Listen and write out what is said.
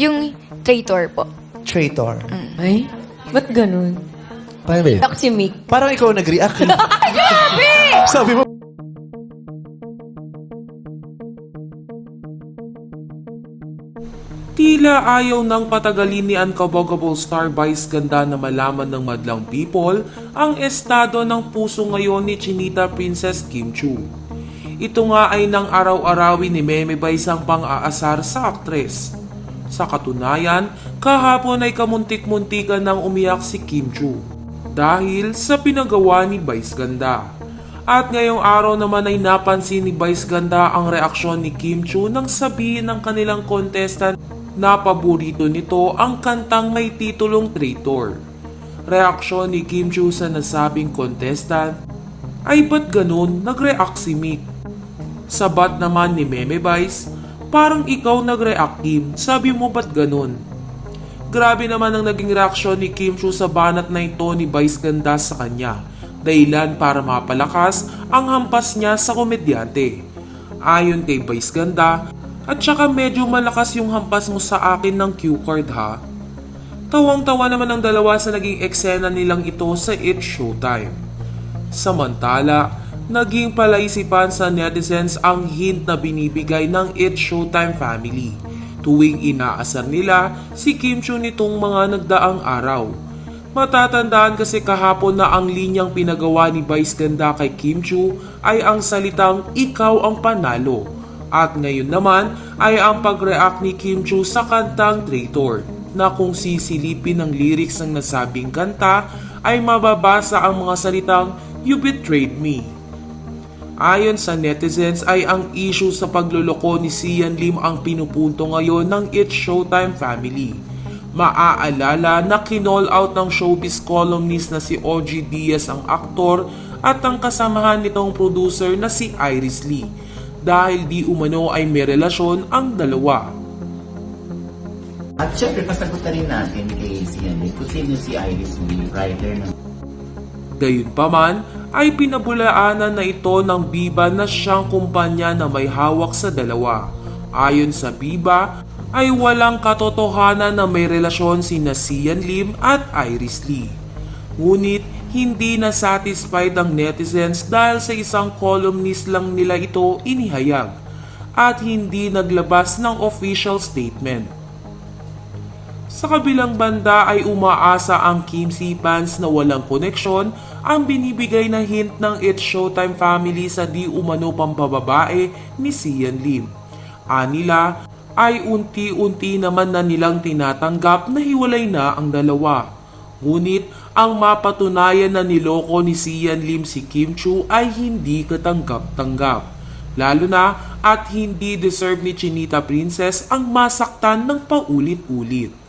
Yung traitor po. Traitor. Ay, ba't ganun? Paano ba yun? Tak si Mick. Parang ikaw nag-react. eh. Sabi mo, Tila ayaw ng patagalin ni Uncabogable Star Vice ganda na malaman ng madlang people ang estado ng puso ngayon ni Chinita Princess Kim Chu. Ito nga ay nang araw-arawin ni Meme Vice ang pang-aasar sa aktres. Sa katunayan, kahapon ay kamuntik-muntikan nang umiyak si Kim Chu dahil sa pinagawa ni Vice Ganda. At ngayong araw naman ay napansin ni Vice Ganda ang reaksyon ni Kim Chu nang sabihin ng kanilang contestant na paborito nito ang kantang may titulong Traitor. Reaksyon ni Kim Chu sa nasabing contestant ay ba't ganun nag-react si Mick? Sabat naman ni Meme Vice, parang ikaw nag-react Kim, sabi mo ba't ganun? Grabe naman ang naging reaksyon ni Kim Chu sa banat na ito ni Vice Ganda sa kanya. Dahilan para mapalakas ang hampas niya sa komedyante. Ayon kay Vice Ganda, at saka medyo malakas yung hampas mo sa akin ng cue card ha. Tawang-tawa naman ang dalawa sa naging eksena nilang ito sa It's Showtime. Samantala, naging palaisipan sa netizens ang hint na binibigay ng It's Showtime family tuwing inaasar nila si Kim Chu nitong mga nagdaang araw. Matatandaan kasi kahapon na ang linyang pinagawa ni Vice Ganda kay Kim Chu ay ang salitang ikaw ang panalo. At ngayon naman ay ang pag-react ni Kim Chu sa kantang Traitor na kung sisilipin ng lyrics ng nasabing kanta ay mababasa ang mga salitang You betrayed me. Ayon sa netizens ay ang issue sa pagluloko ni Sian Lim ang pinupunto ngayon ng It's Showtime family. Maaalala na kinall out ng showbiz columnist na si OG Diaz ang aktor at ang kasamahan nitong producer na si Iris Lee dahil di umano ay may relasyon ang dalawa. At syempre, pasagot na rin natin kay CNA kung sino si Iris Lee, writer ng Gayunpaman ay pinabulaanan na ito ng Biba na siyang kumpanya na may hawak sa dalawa. Ayon sa Biba ay walang katotohanan na may relasyon si Sian Lim at Iris Lee. Ngunit hindi na satisfied ang netizens dahil sa isang columnist lang nila ito inihayag at hindi naglabas ng official statement. Sa kabilang banda ay umaasa ang Kim C fans na walang koneksyon ang binibigay na hint ng It's Showtime family sa di umano pampababae ni Sian Lim. Anila ay unti-unti naman na nilang tinatanggap na hiwalay na ang dalawa. Ngunit ang mapatunayan na niloko ni Sian Lim si Kim Chu ay hindi katanggap-tanggap. Lalo na at hindi deserve ni Chinita Princess ang masaktan ng paulit-ulit.